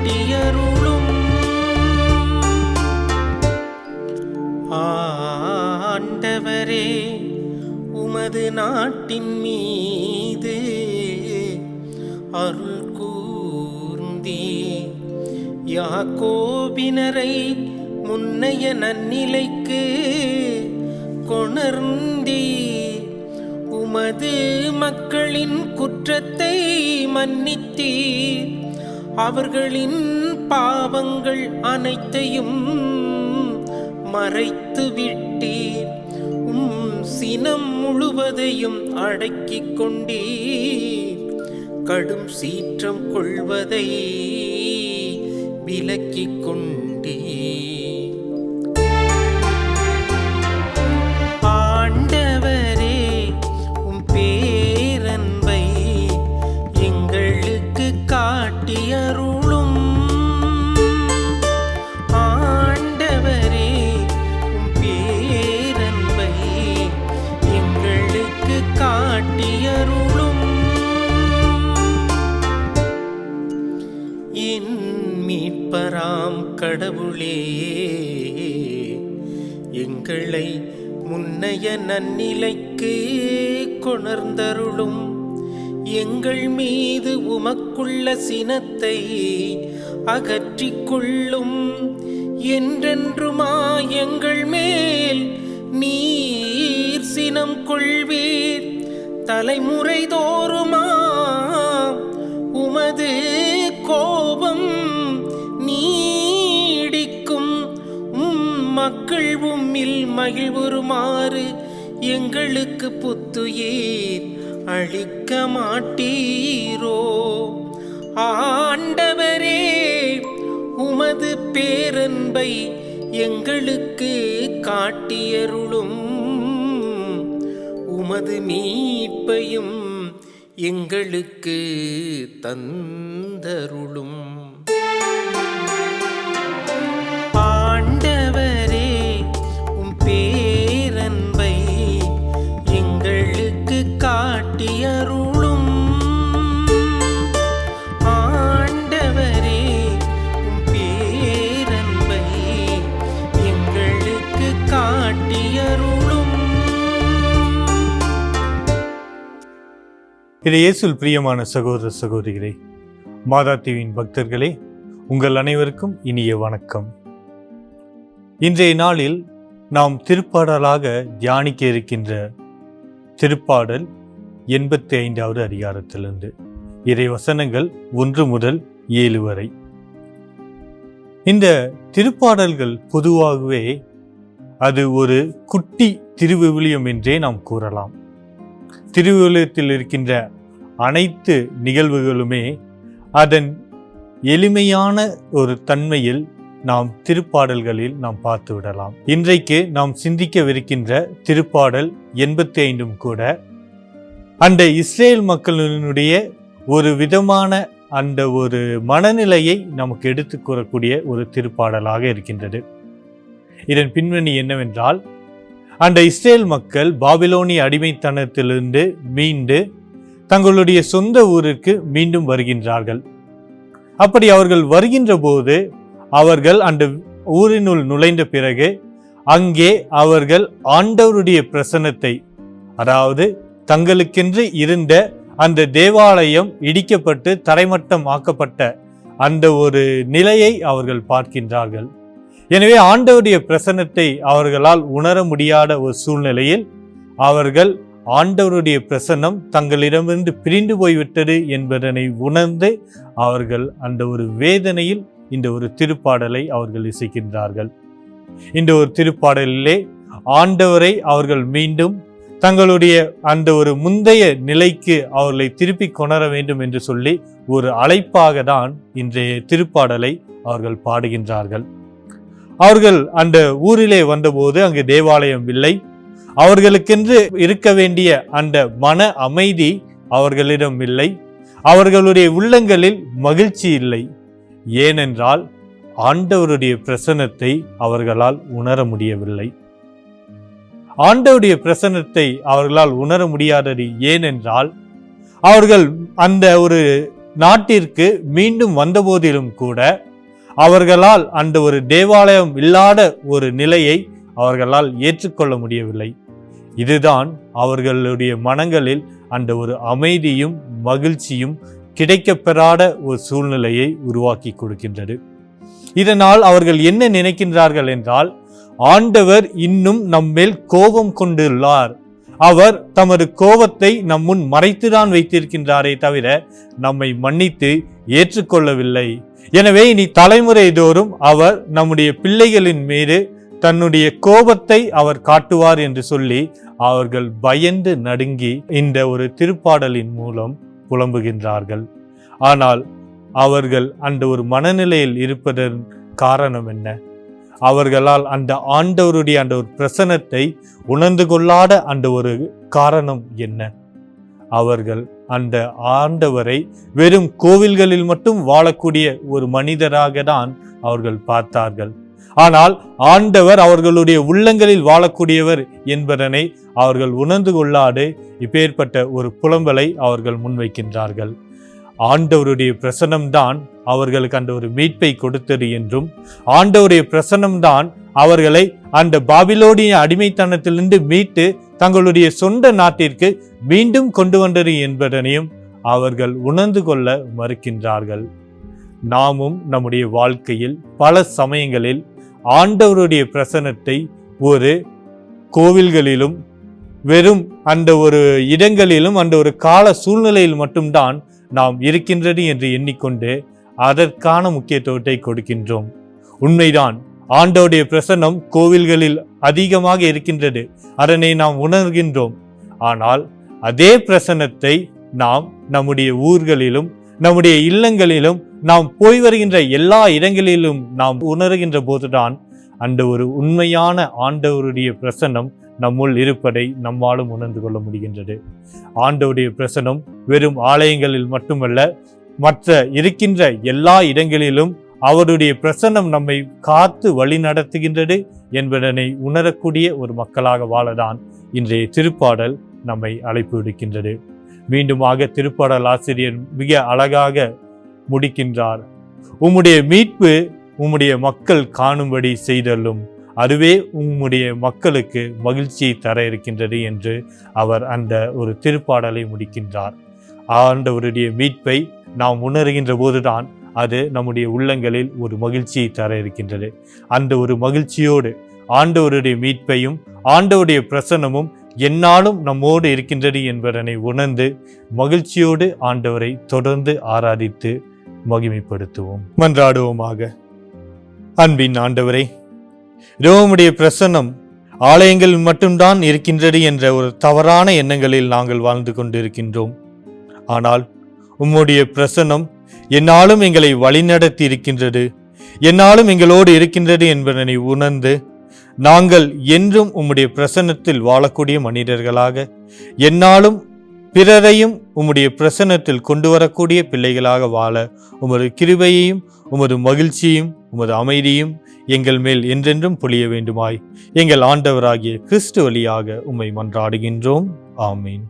காட்டியருளும். ஆண்டவரே உமது நாட்டின் மீது அருள் கூர்ந்தீ. யாக்கோபினரை முன்னைய நன்னிலைக்கு கொணர்ந்தீ. உமது மக்களின் குற்றத்தை மன்னித்தீர். அவர்களின் பாவங்கள் அனைத்தையும் மறைத்து விட்டீர். உம் சினம் முழுவதையும் அடக்கிக் கொண்டீர். கடும் சீற்றம் கொள்வதை விலக்கிக் கொண்டு என் மீட்பராம் கடவுளே? எங்களை முன்னைய நன்னிலைக்கு கொணர்ந்தருளும். எங்கள் மீது உமக்குள்ள சினத்தை அகற்றிக் கொள்ளும் என்றென்றுமா எங்கள் மேல் நீர் சினம் கொள்வீர். தலைமுறை தோறுமா மக்கள் உம்மில் மகிழ்வுருமாறு எங்களுக்கு புத்துயிர் அழிக்க மாட்டீரோ. ஆண்டவரே உமது பேரன்பை எங்களுக்கு காட்டியருளும். உமது மீட்பையும் எங்களுக்கு தந்தருளும். ஆண்டவர் இது இயேசுல் பிரியமான சகோதர சகோதரிகளே மாதா பக்தர்களே உங்கள் அனைவருக்கும் இனிய வணக்கம். இன்றைய நாளில் நாம் திருப்பாடலாக தியானிக்க இருக்கின்ற திருப்பாடல் எண்பத்தி ஐந்தாவது அதிகாரத்திலிருந்து இறை வசனங்கள் ஒன்று முதல் ஏழு வரை. இந்த திருப்பாடல்கள் பொதுவாகவே அது ஒரு குட்டி திருவிவிலியம் என்றே நாம் கூறலாம். திருவிழத்தில் இருக்கின்ற அனைத்து நிகழ்வுகளுமே அதன் எளிமையான ஒரு தன்மையில் நாம் திருப்பாடல்களில் நாம் பார்த்து விடலாம். இன்றைக்கு நாம் சிந்திக்கவிருக்கின்ற திருப்பாடல் எண்பத்தி ஐந்தும் கூட அந்த இஸ்ரேல் மக்களினுடைய ஒரு விதமான அந்த ஒரு மனநிலையை நமக்கு எடுத்து கூறக்கூடிய ஒரு திருப்பாடலாக இருக்கின்றது. இதன் பின்னணி என்னவென்றால் அந்த இஸ்ரேல் மக்கள் பாபிலோனிய அடிமைத்தனத்திலிருந்து மீண்டு தங்களுடைய சொந்த ஊருக்கு மீண்டும் வருகின்றார்கள். அப்படி அவர்கள் வருகின்ற போது அவர்கள் அந்த ஊரினுள் நுழைந்த பிறகு அங்கே அவர்கள் ஆண்டவருடைய பிரசன்னத்தை அதாவது தங்களுக்கென்று இருந்த அந்த தேவாலயம் இடிக்கப்பட்டு தரைமட்டம் ஆக்கப்பட்ட அந்த ஒரு நிலையை அவர்கள் பார்க்கின்றார்கள். எனவே ஆண்டவருடைய பிரசன்னத்தை அவர்களால் உணர முடியாத ஒரு சூழ்நிலையில் அவர்கள் ஆண்டவருடைய பிரசன்னம் தங்களிடமிருந்து பிரிந்து போய்விட்டது என்பதனை உணர்ந்து அவர்கள் அந்த ஒரு வேதனையில் இந்த ஒரு திருப்பாடலை அவர்கள் இசைக்கின்றார்கள். இந்த ஒரு திருப்பாடலிலே ஆண்டவரை அவர்கள் மீண்டும் தங்களுடைய அந்த ஒரு முந்தைய நிலைக்கு அவர்களை திருப்பி கொணர வேண்டும் என்று சொல்லி ஒரு அழைப்பாக தான் இன்றைய திருப்பாடலை அவர்கள் பாடுகின்றார்கள். அவர்கள் அந்த ஊரிலே வந்தபோது அங்கு தேவாலயம் இல்லை. அவர்களுக்கென்று இருக்க வேண்டிய அந்த மன அமைதி அவர்களிடம் இல்லை. அவர்களுடைய உள்ளங்களில் மகிழ்ச்சி இல்லை. ஏனென்றால் ஆண்டவருடைய பிரசன்னத்தை அவர்களால் உணர முடியவில்லை. ஆண்டவருடைய பிரசன்னத்தை அவர்களால் உணர முடியாதது ஏனென்றால் அவர்கள் அந்த ஒரு நாட்டிற்கு மீண்டும் வந்தபோதிலும் கூட அவர்களால் அந்த ஒரு தேவாலயம் இல்லாத ஒரு நிலையை அவர்களால் ஏற்றுக்கொள்ள முடியவில்லை. இதுதான் அவர்களுடைய மனங்களில் அந்த ஒரு அமைதியும் மகிழ்ச்சியும் கிடைக்கப்பெறாத ஒரு சூழ்நிலையை உருவாக்கி கொடுக்கின்றது. இதனால் அவர்கள் என்ன நினைக்கின்றார்கள் என்றால் ஆண்டவர் இன்னும் நம்மேல் கோபம் கொண்டுள்ளார். அவர் தமது கோபத்தை நம் முன் மறைத்துதான் வைத்திருக்கின்றாரே தவிர நம்மை மன்னித்து ஏற்றுக்கொள்ளவில்லை. எனவே இனி தலைமுறை தோறும் அவர் நம்முடைய பிள்ளைகளின் மீது தன்னுடைய கோபத்தை அவர் காட்டுவார் என்று சொல்லி அவர்கள் பயந்து நடுங்கி இந்த ஒரு திருப்பாடலின் மூலம் புலம்புகின்றார்கள். ஆனால் அவர்கள் அந்த ஒரு மனநிலையில் இருப்பதன் காரணம் என்ன? அவர்களால் அந்த ஆண்டவருடைய அந்த ஒரு பிரசனத்தை உணர்ந்து கொள்ளாத அந்த ஒரு காரணம் என்ன? அவர்கள் அந்த ஆண்டவரை வெறும் கோவில்களில் மட்டும் வாழக்கூடிய ஒரு மனிதராக தான் அவர்கள் பார்த்தார்கள். ஆனால் ஆண்டவர் அவர்களுடைய உள்ளங்களில் வாழக்கூடியவர் என்பதனை அவர்கள் உணர்ந்து கொள்ளாது இப்பேற்பட்ட ஒரு புலம்பலை அவர்கள் முன்வைக்கின்றார்கள். ஆண்டவருடைய பிரசனம்தான் அவர்களுக்கு அந்த ஒரு மீட்பை கொடுத்தது என்றும் ஆண்டவருடைய பிரசனம்தான் அவர்களை அந்த பாபிலோடிய அடிமைத்தனத்திலிருந்து மீட்டு தங்களுடைய சொந்த நாட்டிற்கு மீண்டும் கொண்டு வந்தது என்பதனையும் அவர்கள் உணர்ந்து கொள்ள மறுக்கின்றார்கள். நாமும் நம்முடைய வாழ்க்கையில் பல சமயங்களில் ஆண்டவருடைய பிரசனத்தை ஒரு கோவில்களிலும் வெறும் அந்த ஒரு இடங்களிலும் அந்த ஒரு கால சூழ்நிலையில் மட்டும்தான் நாம் இருக்கின்றது என்று எண்ணிக்கொண்டு அதற்கான முக்கியத்துவத்தை கொடுக்கின்றோம். உண்மைதான் ஆண்டவருடைய பிரசன்னம் கோவில்களில் அதிகமாக இருக்கின்றது அதனை நாம் உணர்கின்றோம். ஆனால் அதே பிரசன்னத்தை நாம் நம்முடைய ஊர்களிலும் நம்முடைய இல்லங்களிலும் நாம் போய் வருகின்ற எல்லா இடங்களிலும் நாம் உணர்கின்ற போதுதான் அந்த ஒரு உண்மையான ஆண்டவருடைய பிரசன்னம் நம்முள் இருப்பதை நம்மாலும் உணர்ந்து கொள்ள முடிகின்றது. ஆண்டவுடைய பிரசனம் வெறும் ஆலயங்களில் மட்டுமல்ல மற்ற இருக்கின்ற எல்லா இடங்களிலும் அவருடைய பிரசன்னம் நம்மை காத்து வழி நடத்துகின்றது என்பதனை உணரக்கூடிய ஒரு மக்களாக வாழதான் இன்றைய திருப்பாடல் நம்மை அழைப்பு விடுக்கின்றது. மீண்டுமாக திருப்பாடல் ஆசிரியர் மிக அழகாக முடிக்கின்றார். உம்முடைய மீட்பு உம்முடைய மக்கள் காணும்படி செய்தலும் அதுவே உம்முடைய மக்களுக்கு மகிழ்ச்சியை தர இருக்கின்றது என்று அவர் அந்த ஒரு திருப்பாடலை முடிக்கின்றார். ஆண்டவருடைய மீட்பை நாம் உணர்கின்ற போதுதான் அது நம்முடைய உள்ளங்களில் ஒரு மகிழ்ச்சியை தர இருக்கின்றது. அந்த ஒரு மகிழ்ச்சியோடு ஆண்டவருடைய மீட்பையும் ஆண்டவருடைய பிரசன்னமும் என்னாலும் நம்மோடு இருக்கின்றது என்பதனை உணர்ந்து மகிழ்ச்சியோடு ஆண்டவரை தொடர்ந்து ஆராதித்து மகிமைப்படுத்துவோம். மன்றாடுவோமாக. அன்பின் ஆண்டவரை ரோமுடைய பிரசன்னம் ஆலயங்கள் மட்டும்தான் இருக்கின்றது என்ற ஒரு தவறான எண்ணங்களில் நாங்கள் வாழ்ந்து கொண்டிருக்கின்றோம். ஆனால் உம்முடைய பிரசன்னம் என்னாலும் எங்களை வழிநடத்தி இருக்கின்றது என்னாலும் எங்களோடு இருக்கின்றது என்பதனை உணர்ந்து நாங்கள் என்றும் உம்முடைய பிரசன்னத்தில் வாழக்கூடிய மனிதர்களாக என்னாலும் பிறரையும் உம்முடைய பிரசன்னத்தில் கொண்டு வரக்கூடிய பிள்ளைகளாக வாழ உமது கிருபையையும் உமது மகிழ்ச்சியையும் உமது அமைதியும் எங்கள் மேல் என்றென்றும் பொழிய வேண்டுமாய். எங்கள் ஆண்டவராகிய கிறிஸ்து வழியாக உம்மை மன்றாடுகின்றோம். ஆமீன்.